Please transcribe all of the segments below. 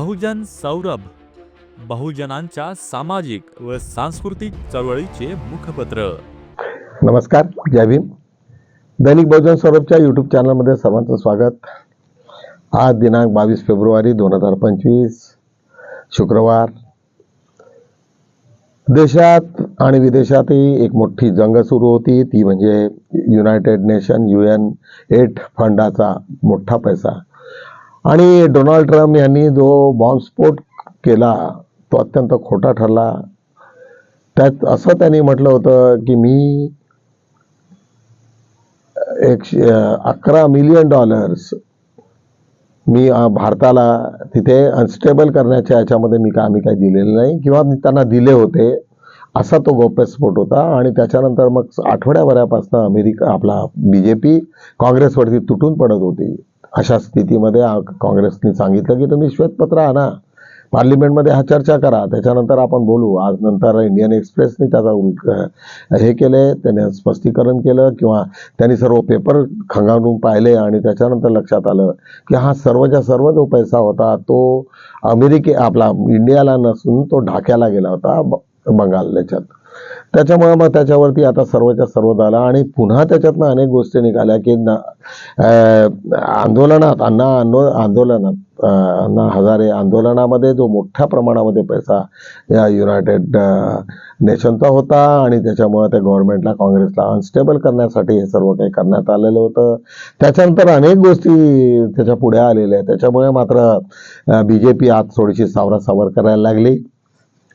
बहुजन सौरभ बहुजनांच्या सामाजिक व सांस्कृतिक चळवळीचे मुखपत्र. नमस्कार जय भीम. दैनिक बहुजन सौरभच्या यूट्यूब चॅनलमध्ये सर्वांचं स्वागत. आज दिनांक बावीस फेब्रुवारी दोन हजार पंचवीस शुक्रवार. देशात आणि विदेशातही एक मोठी जंग सुरू होती. ती म्हणजे united nation U N aid फंडाचा मोठा पैसा. आणि डोनाल्ड ट्रम्प यांनी जो बॉम्बस्फोट केला तो अत्यंत खोटा ठरला. त्यात असं त्यांनी म्हटलं होतं की मी एकशे अकरा मिलियन डॉलर्स मी भारताला तिथे अनस्टेबल करण्याच्या याच्यामध्ये मी का आम्ही काही दिलेलं नाही किंवा मी त्यांना दिले होते असा तो गोप्यस्फोट होता. आणि त्याच्यानंतर मग आठवड्याभरापासून अमेरिका आपला बी जे पी काँग्रेसवरती तुटून पडत होती. अशा स्थितीमध्ये काँग्रेसने सांगितलं की तुम्ही श्वेतपत्र आणा. पार्लिमेंटमध्ये हा चर्चा करा. त्याच्यानंतर आपण बोलू. आज नंतर इंडियन एक्सप्रेसने त्याचा उल- हे केले त्याने स्पष्टीकरण केलं किंवा त्यांनी सर्व पेपर खंगाळून पाहिले आणि त्याच्यानंतर लक्षात आलं की हा सर्वच्या सर्व जो पैसा होता तो अमेरिके आपला इंडियाला नसून तो ढाक्याला गेला होता ब- बंगाल याच्यात त्याच्यामुळे मग त्याच्यावरती आता सर्वच्या सर्व झाला. आणि पुन्हा त्याच्यातनं अनेक गोष्टी निघाल्या की आंदोलनात अण्णा आंदो आंदोलनात अण्णा हजारे आंदोलनामध्ये जो मोठ्या प्रमाणामध्ये पैसा या युनायटेड नेशनचा होता आणि त्याच्यामुळे त्या गव्हर्नमेंटला काँग्रेसला अनस्टेबल करण्यासाठी हे सर्व काही करण्यात आलेलं होतं. त्याच्यानंतर अनेक गोष्टी त्याच्या पुढे आलेल्या आहेत. त्याच्यामुळे मात्र बी जे पी आज थोडीशी सावरासावर करायला लागली.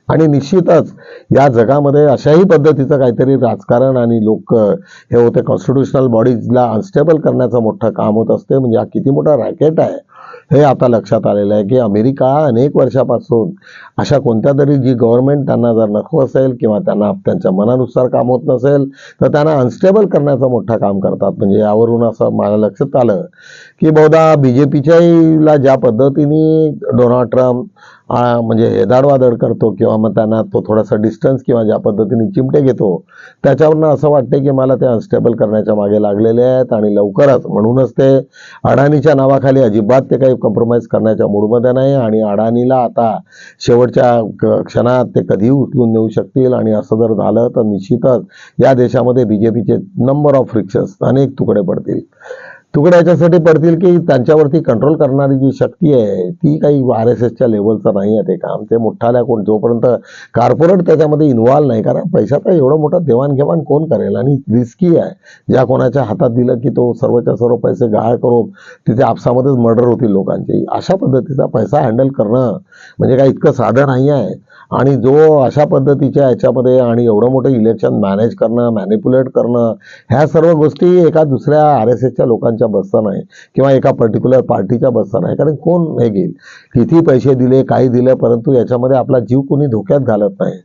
आणि निश्चितच या जगामध्ये अशाही पद्धतीचं काहीतरी राजकारण आणि लोक हे होते कॉन्स्टिट्युशनल बॉडीजला अनस्टेबल करण्याचं मोठं काम होत असते. म्हणजे हा किती मोठा रॅकेट आहे हे आता लक्षात आलेलं आहे की अमेरिका अनेक वर्षापासून अशा कोणत्या तरी जी गव्हर्नमेंट त्यांना जर नको असेल किंवा त्यांना त्यांच्या मनानुसार काम होत नसेल तर त्यांना अनस्टेबल करण्याचं मोठं काम करतात. म्हणजे यावरून असं मला लक्षात आलं की बहुधा बी जे पीच्याहीला ज्या पद्धतीने डोनाल्ड ट्रम्प म्हणजे येदाडवादळ करतो किंवा मग त्यांना तो थोडासा डिस्टन्स किंवा ज्या पद्धतीने चिमटे घेतो त्याच्यावरनं असं वाटते की मला ते अनस्टेबल करण्याच्या मागे लागलेले आहेत आणि लवकरच म्हणूनच ते अडाणीच्या नावाखाली अजिबात ते काही कॉम्प्रोमाइज करण्याच्या मूडमध्ये नाही आणि अडाणीला आता शेवटच्या क्षणात ते कधीही उचलून नेऊ शकतील आणि असं जर झालं तर निश्चितच या देशामध्ये बी जे पीचे नंबर ऑफ रिक्षस अनेक तुकडे पडतील. तुकडे याच्यासाठी पडतील की त्यांच्यावरती कंट्रोल करणारी जी शक्ती आहे ती काही आर एस एसच्या लेवलचं नाही आहे ते काम. ते मोठाल्या कोण जोपर्यंत कॉर्पोरेट त्याच्यामध्ये इन्व्हॉल्व नाही कारण पैशाचा एवढं मोठं देवाणघेवाण कोण करेल? आणि रिस्की आहे. ज्या कोणाच्या हातात दिलं की तो सर्वच्या सर्व पैसे गहाळ करून तिथे आपसामध्येच मर्डर होतील लोकांचे. अशा पद्धतीचा पैसा हँडल करणं म्हणजे काय इतकं साधं नाही आहे. आणि जो अशा पद्धतीच्या याच्यामध्ये आणि एवढं मोठं इलेक्शन मॅनेज करणं मॅनिप्युलेट करणं ह्या सर्व गोष्टी एका दुसऱ्या आर एस एसच्या लोकांच्या बसचा नाही किंवा एका पर्टिक्युलर पार्टीच्या बसचा नाही. कारण कोण हे घेईल? किती पैसे दिले काही दिले परंतु याच्यामध्ये आपला जीव कोणी धोक्यात घालत नाही.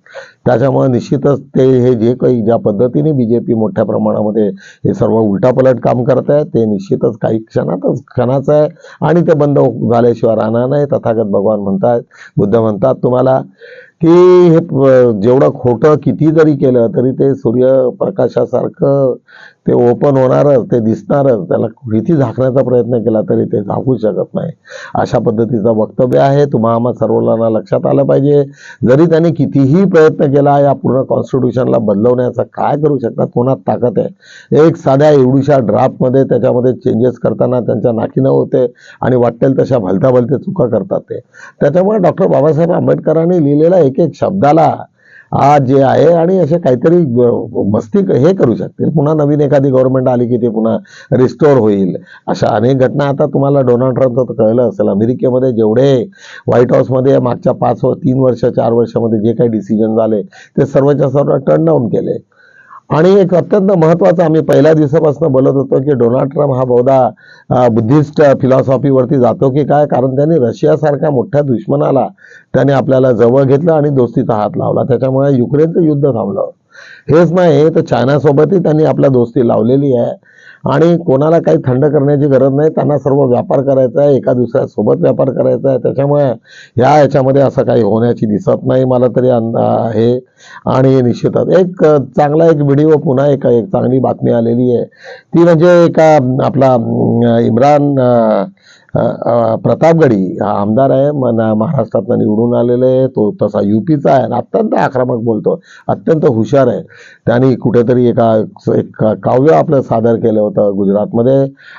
त्याच्यामुळे निश्चितच ते हे जे काही ज्या पद्धतीने बी जे पी मोठ्या प्रमाणामध्ये हे सर्व उलटापलट काम करत आहे ते निश्चितच काही क्षणातच क्षणाचं आहे. आणि ते बंद झाल्याशिवाय राहणार नाही. तथागत भगवान म्हणतात बुद्ध म्हणतात तुम्हाला की हे जेवढं खोटं किती जरी केलं तरी ते सूर्यप्रकाशासारखं ते ओपन होणारच ते दिसणारच. त्याला किती झाकण्याचा प्रयत्न केला तरी ते झाकू शकत नाही. अशा पद्धतीचं वक्तव्य आहे. तुम्हा आम्हा सर्वांना लक्षात आलं पाहिजे. जरी त्यांनी कितीही प्रयत्न केला या पूर्ण कॉन्स्टिट्यूशनला बदलवण्याचा काय करू शकतात? कोणात ताकद आहे? एक साध्या एवढीशा ड्राफ्टमध्ये त्याच्यामध्ये चेंजेस करताना त्यांच्या नाकीनं होते आणि वाटेल तशा भलत्या भलते चुका करतात ते. त्याच्यामुळे डॉक्टर बाबासाहेब आंबेडकरांनी लिहिलेला एक एक शब्दाला आज जे आहे आणि असे काहीतरी मस्ती हे करू शकतील. पुन्हा नवीन एखादी गव्हर्नमेंट आली की ते पुन्हा रिस्टोर होईल. अशा अनेक घटना आता तुम्हाला डोनाल्ड ट्रम्पचं तर कळलं असेल. अमेरिकेमध्ये जेवढे व्हाईट हाऊसमध्ये मागच्या पाच व तीन वर्ष चार वर्षामध्ये जे काही डिसिजन झाले ते सर्वच्या सर्व टर्न डाऊन केले. आणि एक अत्यंत महत्वाचं आम्ही पहिल्या दिवसापासून बोलत होतो की डोनाल्ड ट्रम्प हा बहुधा बुद्धिस्ट फिलॉसॉफीवरती जातो की काय? कारण त्यांनी रशियासारख्या मोठ्या दुश्मनाला त्याने आपल्याला जवळ घेतलं आणि दोस्तीचा हात लावला. त्याच्यामुळे युक्रेनचं युद्ध थांबलं. हेच नाही तर चायनासोबतही त्यांनी आपल्या दोस्ती लावलेली आहे. आणि कोणाला काही थंड करण्याची गरज नाही त्यांना सर्व व्यापार करायचा आहे एका दुसऱ्यासोबत व्यापार करायचा आहे. त्याच्यामुळे ह्या याच्यामध्ये असं काही होण्याची दिसत नाही मला तरी अंदा हे. आणि निश्चितच एक चांगला एक व्हिडिओ पुन्हा एक एक चांगली बातमी आलेली आहे. ती म्हणजे एका आपला इम्रान प्रतापगडी हा आमदार आहे मन महाराष्ट्रातनं निवडून आलेले आहे तो तसा युपीचा आहे अत्यंत आक्रमक बोलतो अत्यंत हुशार आहे. त्यांनी कुठेतरी एका एक काव्य आपलं सादर केलं होतं गुजरातमध्ये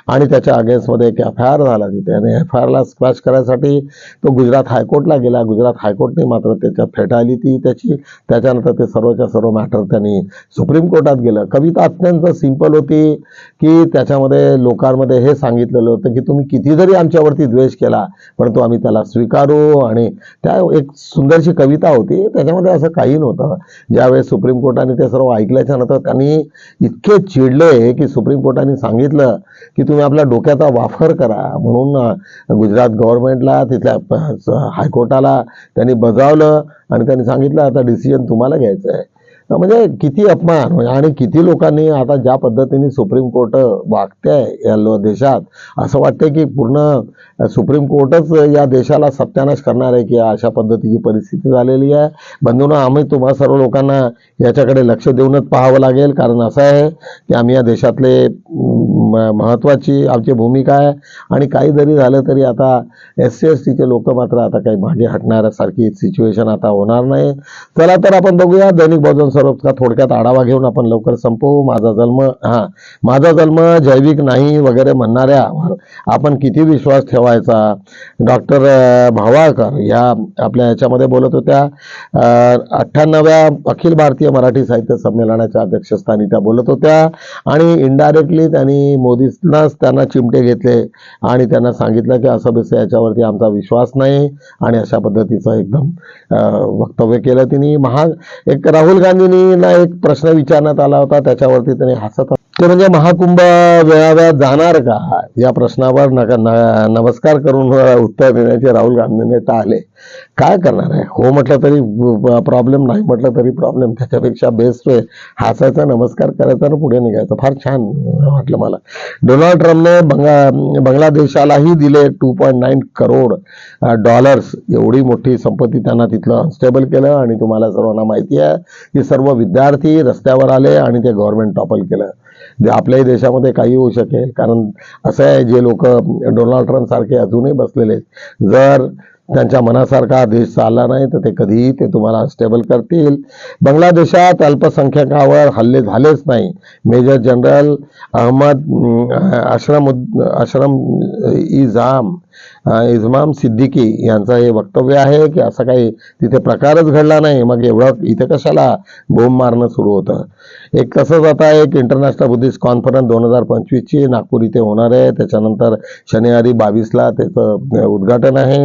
आणि त्याच्या अगेन्स्टमध्ये एक एफ आय आर झाला तिथे आणि एफ आय आरला स्क्वॅश करायसाठी तो गुजरात हायकोर्टला गेला. गुजरात हायकोर्टने मात्र त्याच्यात फेटाळली ती त्याची त्याच्यानंतर ते सर्वच्या सर्व मॅटर त्यांनी सुप्रीम कोर्टात गेलं. कविता अत्यंत सिंपल होती की त्याच्यामध्ये लोकांमध्ये हे सांगितलेलं होतं की तुम्ही किती जरी आमच्यावरती द्वेष केला परंतु आम्ही त्याला स्वीकारू आणि त्या एक सुंदरशी कविता होती. त्याच्यामध्ये असं काही नव्हतं. ज्यावेळेस सुप्रीम कोर्टाने ते सर्व ऐकल्याच्या नंतर त्यांनी इतके चिडले की सुप्रीम कोर्टाने सांगितलं की तुम्ही आपल्या डोक्याचा वापर करा. म्हणून गुजरात गव्हर्नमेंटला तिथल्या हायकोर्टाला त्यांनी बजावलं आणि त्यांनी सांगितलं आता डिसिजन तुम्हाला घ्यायचं आहे म्हणजे किती अपमान म्हणजे आणि किती लोकांनी आता ज्या पद्धतीने सुप्रीम कोर्ट वागते या देशात असं वाटतं की पूर्ण सुप्रीम कोर्टच या देशाला सत्यानाश करणार आहे की अशा पद्धतीची परिस्थिती झालेली आहे. बंधून आम्ही तुम्हा सर्व लोकांना याच्याकडे लक्ष देऊनच पाहावं लागेल. कारण असं आहे की आम्ही या देशातले महत्त्वाची आमची भूमिका आहे. आणि काही जरी झालं तरी आता एस सी एस टीचे लोक मात्र आता काही मागे हटणाऱ्यासारखी सिच्युएशन आता होणार नाही. चला तर आपण बघूया दैनिक बहुजन सर्वचा थोडक्यात आढावा घेऊन आपण लवकर संपवू माझा जन्म हा माझा जन्म जैविक नाही वगैरे म्हणणाऱ्या आपण किती विश्वास ठेवायचा? डॉक्टर भावाळकर या आपल्या याच्यामध्ये बोलत होत्या. अठ्ठ्याण्णव्या अखिल भारतीय मराठी साहित्य संमेलनाच्या अध्यक्षस्थानी त्या बोलत होत्या. आणि इनडायरेक्टली त्यांनी मोदींनाच त्यांना चिमटे घेतले आणि त्यांना सांगितलं की असं बेस याच्यावरती आमचा विश्वास नाही. आणि अशा पद्धतीचं एकदम वक्तव्य केलं तिने. महा एक राहुल गांधी गांधींना एक प्रश्न विचारण्यात आला होता त्याच्यावरती त्यांनी हसत ते म्हणजे महाकुंभ मेळाव्यात जाणार का? या प्रश्नावर नका न- नमस्कार करून उत्तर देण्याचे राहुल गांधी नेता आले. काय करणार आहे? हो म्हटलं तरी प्रॉब्लेम नाही म्हटलं तरी प्रॉब्लेम त्याच्यापेक्षा बेस्ट वे हसायचा नमस्कार करायचा आणि पुढे निघायचं. फार छान वाटलं मला. डोनाल्ड ट्रम्पने बंगा बांगलादेशालाही दिले two point nine crore dollars एवढी मोठी संपत्ती त्यांना तिथलं अनस्टेबल केलं आणि तुम्हाला सर्वांना माहिती आहे की सर्व विद्यार्थी रस्त्यावर आले आणि ते गव्हर्नमेंट टॉपल केलं. जे आपल्याही देशामध्ये काही होऊ शकेल. कारण असं आहे जे लोक डोनाल्ड ट्रम्प सारखे अजूनही बसलेले जर त्यांच्या मनासारखा देश चालला नाही तर ते कधीही ते तुम्हाला स्टेबल करतील. बांगलादेशात अल्पसंख्याकावर हल्ले झालेच नाही. मेजर जनरल अहमद अं, अशरम उद- अशरम इजाम इजमाम सिद्दीकी यांचं हे वक्तव्य आहे की असं काही तिथे प्रकारच घडला नाही. मग एवढं इथे कशाला बोंब मारणं सुरू होतं? एक तसंच आता एक इंटरनॅशनल बुद्धिस्ट कॉन्फरन्स दोन हजार पंचवीसची नागपूर इथे होणार आहे. त्याच्यानंतर शनिवारी बावीसला त्याचं उद्घाटन आहे.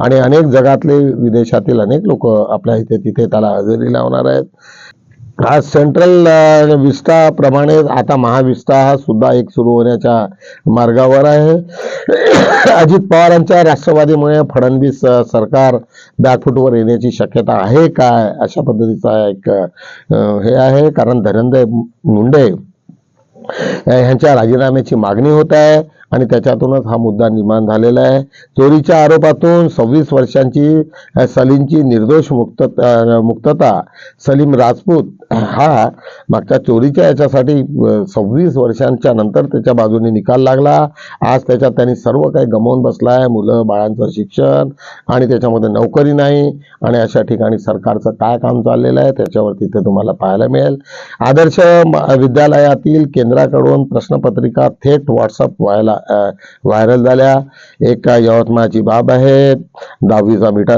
आणि अनेक जगातले विदेशातील अनेक लोक आपल्या इथे तिथे त्याला हजेरी लावणार आहेत. आज सेंट्रल अ, आता महाविस्ता हा सुद्धा एक सुरू होण्याच्या मार्गावर आहे. अजित पवारांच्या राष्ट्रवादीमुळे फडणवीस सरकार बॅकफुटवर येण्याची शक्यता आहे काय अशा पद्धतीचा एक हे आहे. कारण धनंजय मुंडे ह्यांच्या राजीनाम्याची मागणी होत आहे. आणि त्याच्यातूनच हा मुद्दा निर्माण झालेला आहे. चोरीच्या आरोपातून सव्वीस वर्षांची सलीमची निर्दोष मुक्त मुक्तता सलीम राजपूत हा मागच्या चोरीच्या याच्यासाठी सव्वीस वर्षांच्या नंतर त्याच्या बाजूने निकाल लागला. आज त्याच्यात त्यांनी सर्व काही गमावून बसला आहे मुलं बाळांचं शिक्षण आणि त्याच्यामध्ये नोकरी नाही आणि अशा ठिकाणी सरकारचं काय काम चाललेलं आहे त्याच्यावर तिथे तुम्हाला पाहायला मिळेल. आदर्श विद्यालयातील केंद्राकडून प्रश्नपत्रिका थेट व्हॉट्सअप व्हायला व्हायरल झाल्या. एक यवतमाळची बाब आहे. दहावीचा मिठा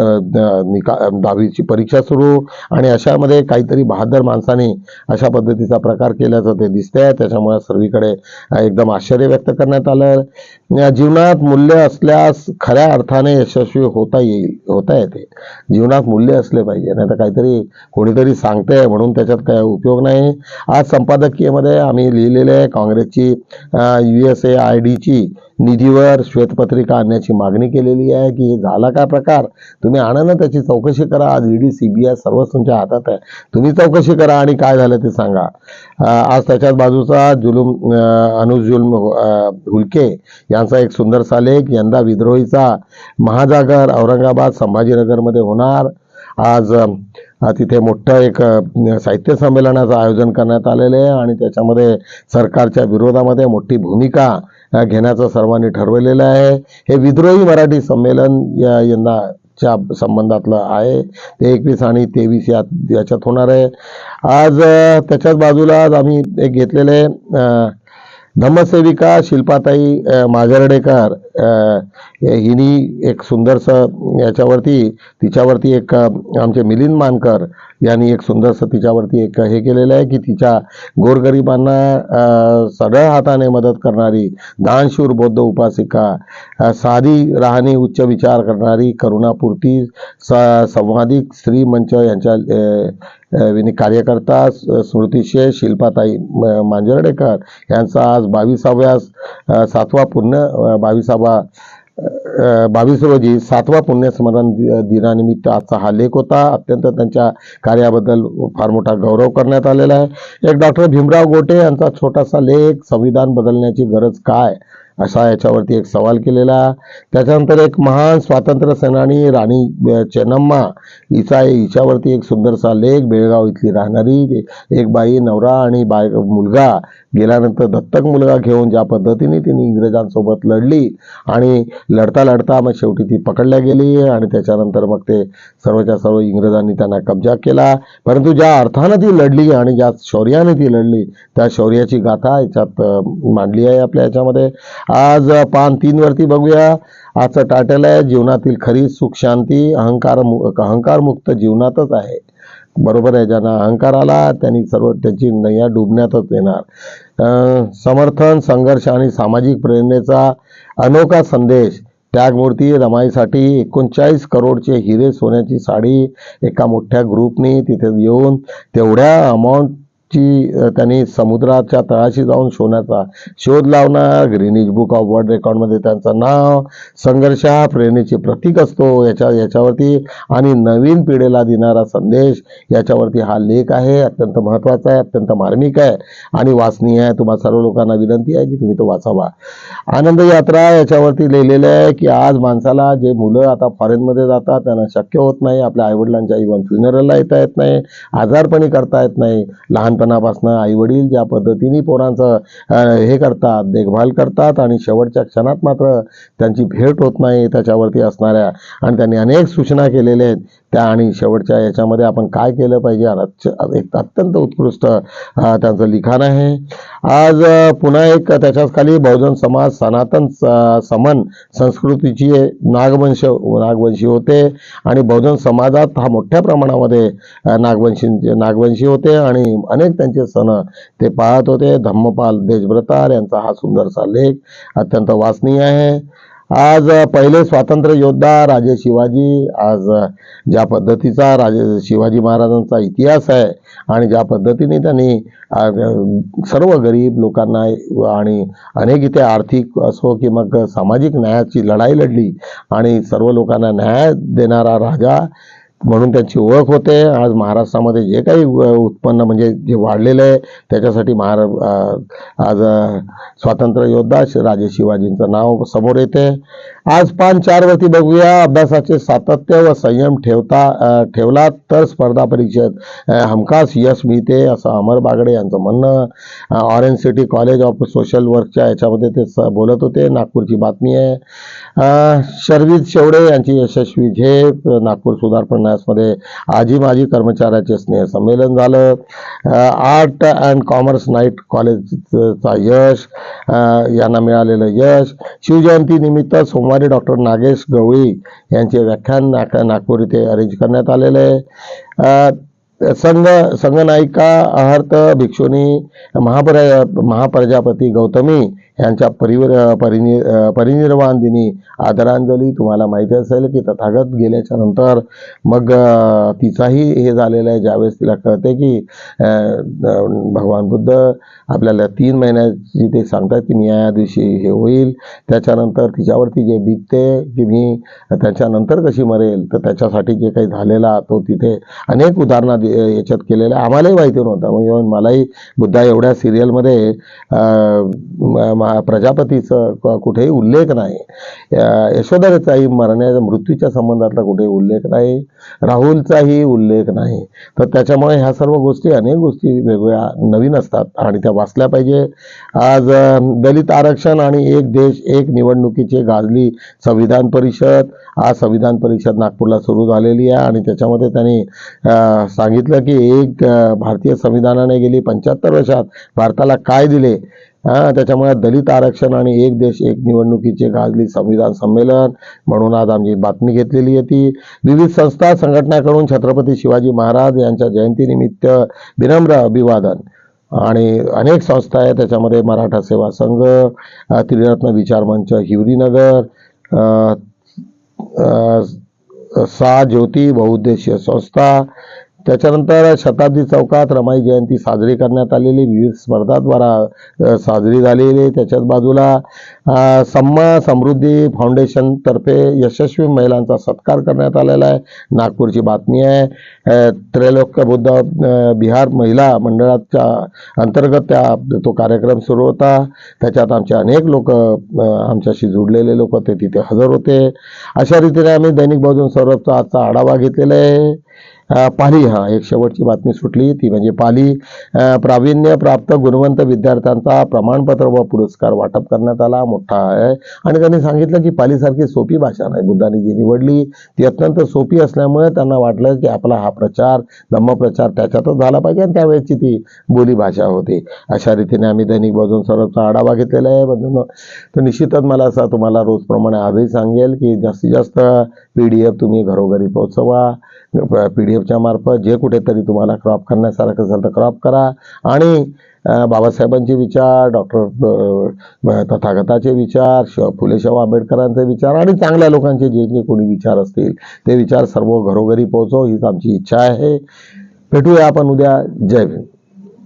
निका दहावीची परीक्षा सुरू आणि अशामध्ये काहीतरी बहादर माणसाने अशा पद्धतीचा प्रकार केल्याचं ते दिसतंय. त्याच्यामुळे सर्वीकडे एकदम आश्चर्य व्यक्त करण्यात आलं. जीवनात मूल्य असल्यास खऱ्या अर्थाने यशस्वी होता येईल होता येते. जीवनात मूल्य असले पाहिजे. नाही तर काहीतरी कोणीतरी सांगते म्हणून त्याच्यात काय उपयोग नाही. आज संपादकीयमध्ये आम्ही लिहिलेले आहे काँग्रेसची यू एस ए आय डीची निधीवर श्वेतपत्रिका आणण्याची मागणी केलेली आहे की हे झाला काय प्रकार? तुम्ही आणा ना त्याची चौकशी करा. आज ईडी सीबीआय सर्वच तुमच्या हातात आहे. तुम्ही चौकशी करा आणि काय झालं ते सांगा. आज त्याच्याच बाजूचा जुलूम अनुज जुलम हुलके यांचा एक सुंदरसा लेख यंदा विद्रोहीचा महाजागर औरंगाबाद संभाजीनगरमध्ये होणार. आज तिथे मोठं एक साहित्य संमेलनाचं आयोजन करण्यात आलेलं आहे आणि त्याच्यामध्ये सरकारच्या विरोधामध्ये मोठी भूमिका घेण्याचं सर्वांनी ठरवलेलं आहे. हे विद्रोही मराठी संमेलन या यंदाच्या संबंधातलं आहे. ते एकवीस आणि तेवीस या याच्यात होणार आहे. आज त्याच्याच बाजूला आज आम्ही एक घेतलेले अ, धम्मसेविका शिल्पाताई माजरडेकर माजर्डेकर हिनी एक सुंदरसं याच्यावरती तिच्यावरती एक आमचे मिलिंद मानकर यांनी एक सुंदरसं तिच्यावरती एक हे केलेलं आहे की तिच्या गोरगरिबांना अ, सरळ हाताने मदत करणारी दानशूर बौद्ध उपासिका साधी राहणी उच्च विचार करणारी करुणापूर्ती स संवादिक स्त्री मंच यांच्या विनी कार्यकर्ता स- स्मृतिशे शिल्पाताई म- मांजर्डेकर यांचा आज बावीसाव्या सातवा पुण्य बावीसावा बावीस रोजी सातवा पुण्यस्मरण दिनानिमित्त आजचा हा लेख होता. अत्यंत त्यांच्या कार्याबद्दल फार मोठा गौरव करण्यात आलेला आहे. एक डॉक्टर भीमराव गोटे यांचा छोटासा लेख संविधान बदलण्याची गरज काय? असा याच्यावरती एक सवाल केलेला. त्याच्यानंतर एक महान स्वातंत्र्य सेनानी राणी चेन्नम्मा हिचा हिच्यावरती एक सुंदरसा लेख बेळगाव इथली राहणारी एक बाई नवरा आणि बाय मुलगा गेल्यानंतर दत्तक मुलगा घेऊन ज्या पद्धतीने तिने इंग्रजांसोबत लढली आणि लढता लढता मग शेवटी ती पकडल्या गेली आणि त्याच्यानंतर मग ते सर्वच्या सर्व इंग्रजांनी त्यांना कब्जा केला. परंतु ज्या अर्थानं ती लढली आणि ज्या शौर्याने ती लढली त्या शौर्याची गाथा याच्यात मांडली आहे आपल्या याच्यामध्ये. आज पान तीनवरती बघूया. आजचं टाटल आहे जीवनातील खरी सुख शांती अहंकार मु- अहंकारमुक्त जीवनातच आहे. बरोबर आहे ज्यांना अहंकार आला त्यांनी सर्व त्याची नैया डुबण्यातच येणार. समर्थन संघर्ष आणि सामाजिक प्रेरणेचा अनोखा संदेश. त्यागमूर्ती रमाईसाठी एकोणचाळीस करोडचे हिरे सोन्याची साडी एका मोठ्या ग्रुपने तिथे येऊन तेवढ्या अमाऊंट अं, त्यांनी समुद्राच्या तळाशी जाऊन सोन्याचा शोध लावणार. ग्रीनिज बुक ऑफ वर्ल्ड रेकॉर्डमध्ये त्यांचं नाव. संघर्ष हा प्रेरणेचे प्रतीक असतो याच्या याच्यावरती. आणि नवीन पिढीला देणारा संदेश याच्यावरती हा लेख आहे. अत्यंत महत्त्वाचा आहे अत्यंत मार्मिक आहे. आणि वाचनीय आहे. तुम्हा सर्व लोकांना विनंती आहे की तुम्ही तो वाचावा. आनंद यात्रा याच्यावरती लिहिलेलं आहे की आज माणसाला जे मुलं आता फॉरेनमध्ये जातात त्यांना शक्य होत नाही. आपल्या आईवडिलांच्या इव्हन फ्युनरलला येता येत नाही. आजारपणी करता येत नाही. लहानपणापासून आईवडील ज्या पद्धतीने पोरांचं हे करतात देखभाल करतात आणि शेवटच्या क्षणात मात्र त्यांची भेट होत नाही त्याच्यावरती असणाऱ्या आणि त्यांनी अनेक सूचना केलेल्या आहेत. त्या आणि शेवटच्या याच्यामध्ये आपण काय केलं पाहिजे? आणि एक अत्यंत उत्कृष्ट त्यांचं लिखाण आहे. आज पुन्हा एक त्याच्याच खाली बहुजन समाज सनातन स- समन संस्कृतीची नागवंश नागवंशी होते. आणि बहुजन समाजात हा मोठ्या प्रमाणामध्ये नागवंशी नागवंशी होते आणि अनेक त्यांचे सण ते पाहत होते. धम्मपाल देशभ्रतार यांचा हा सुंदरसा लेख अत्यंत वाचनीय आहे. आज पहिले स्वातंत्र्य योद्धा राजे शिवाजी आज ज्या पद्धतीचा राजे शिवाजी महाराजांचा इतिहास आहे आणि ज्या पद्धतीने त्यांनी सर्व गरीब लोकांना आणि अनेक इथे आर्थिक असो की मग सामाजिक न्यायाची लढाई लढली आणि सर्व लोकांना न्याय देणारा राजा म्हणून त्यांची ओळख होते. आज महाराष्ट्रामध्ये जे काही उत्पन्न म्हणजे जे वाढलेलं आहे त्याच्यासाठी महारा आज स्वातंत्र्य योद्धा राजे शिवाजींचं नाव समोर येते. आज पान चारवरती बघूया. अभ्यासाचे सातत्य व संयम ठेवता ठेवला तर स्पर्धा परीक्षेत हमखास यश मिळते असं अमर बागडे यांचं म्हणणं. Orange city college of social वर्कच्या याच्यामध्ये ते स- बोलत होते. नागपूरची बातमी आहे. अ, शर्वित शेवडे यांची यशस्वी झेप नागपूर सुधारपण प्रन्यासमध्ये आजी माजी कर्मचाऱ्याचे स्नेह संमेलन झालं. आर्ट अँड कॉमर्स नाईट कॉलेजचा यश यांना मिळालेलं यश. शिवजयंती निमित्त सोमवारी डॉक्टर नागेश गवळी यांचे व्याख्यान नाक नागपूर इथे अरेंज करण्यात आलेलं. आहे संघ संघनायिका अहर्त भिक्षुनी महापर महाप्रजापती गौतमी यांच्या परिवर परिनि परिनिर्वाण दिनी आदरांजली. तुम्हाला माहिती असेल की तथागत गेल्याच्यानंतर मग तिचाही हे झालेलं आहे. ज्यावेळेस तिला कळते की भगवान बुद्ध आपल्याला तीन महिन्याची ते सांगतात की मी या दिवशी हे होईल. त्याच्यानंतर तिच्यावरती जे बीतते की मी त्याच्यानंतर कशी मरेल तर त्याच्यासाठी जे काही झालेला तो तिथे अनेक उदाहरणं याच्यात केलेल्या आम्हालाही माहिती नव्हतं. म्हणजे मलाही बुद्धा एवढ्या सिरियलमध्ये मा- प्रजापतीचं कुठेही उल्लेख नाही. यशोधरेचाही मरण्याच्या मृत्यूच्या संबंधातला कुठेही उल्लेख नाही. राहुलचाही उल्लेख नाही. तर त्याच्यामुळे ह्या सर्व गोष्टी अनेक गोष्टी वेगवेगळ्या नवीन असतात आणि त्या वाचल्या पाहिजे. आज दलित आरक्षण आणि एक देश एक निवडणुकीची गाजली संविधान परिषद. आज संविधान परिषद नागपूरला सुरू झालेली आहे आणि त्याच्यामध्ये त्यांनी सांगितलं की एक भारतीय संविधानाने गेली पंच्याहत्तर वर्षात भारताला काय दिले? हा त्याच्यामुळे दलित आरक्षण आणि एक देश एक निवडणुकीचे गाजली संविधान संमेलन म्हणून आज आमची बातमी घेतलेली होती विविध संस्था संघटनाकडून छत्रपती शिवाजी महाराज यांच्या जयंतीनिमित्त विनम्र अभिवादन. आणि अनेक संस्था आहेत त्याच्यामध्ये मराठा सेवा संघ त्रिरत्न विचार मंच हिवरीनगर सा ज्योती बहुउद्देशीय संस्था त्याच्यानंतर शताब्दी चौकात रमाई जयंती साजरी करण्यात आलेली विविध स्पर्धाद्वारा साजरी झालेली. त्याच्याच बाजूला सम्मा समृद्धी फाउंडेशनतर्फे यशस्वी महिलांचा सत्कार करण्यात आलेला आहे. नागपूरची बातमी आहे. त्रैलोक्य बुद्ध बिहार महिला मंडळाच्या अंतर्गत त्या तो कार्यक्रम सुरू होता. त्याच्यात आमचे अनेक लोक आमच्याशी जुडलेले लोक ते तिथे हजर होते. अशा रीतीने आम्ही दैनिक बहुजन सौरभचा आजचा आढावा घेतलेला आहे. पाली हा एक शेवटची बातमी सुटली. ती म्हणजे पाली प्रावीण्य प्राप्त गुणवंत विद्यार्थ्यांचा प्रमाणपत्र व पुरस्कार वाटप करण्यात आला. मोठा आहे. आणि त्यांनी सांगितलं की पालीसारखी सोपी भाषा नाही. बुद्धाने जी निवडली ती अत्यंत सोपी असल्यामुळे त्यांना वाटलं की आपला हा प्रचार धम्मप्रचार त्याच्यातच झाला पाहिजे. आणि त्यावेळेची ती बोलीभाषा होती. अशा रीतीने आम्ही दैनिक बजून सौरभचा आढावा घेतलेला आहे. बंधून तर निश्चितच मला असं तुम्हाला रोजप्रमाणे आजही सांगेल की जास्तीत जास्त पी डी एफ तुम्ही घरोघरी पोहोचवा. पी डी एफच्या मार्फत जे कुठेतरी तुम्हाला क्रॉप करण्यासारखं असेल तर क्रॉप करा. आणि बाबासाहेबांचे विचार डॉक्टर तथागताचे विचार श फुलेशाहू आंबेडकरांचे विचार आणि चांगल्या लोकांचे जे जे कोणी विचार असतील ते विचार सर्व घरोघरी पोहोचव हीच आमची इच्छा आहे. भेटूया आपण उद्या. जय भीम.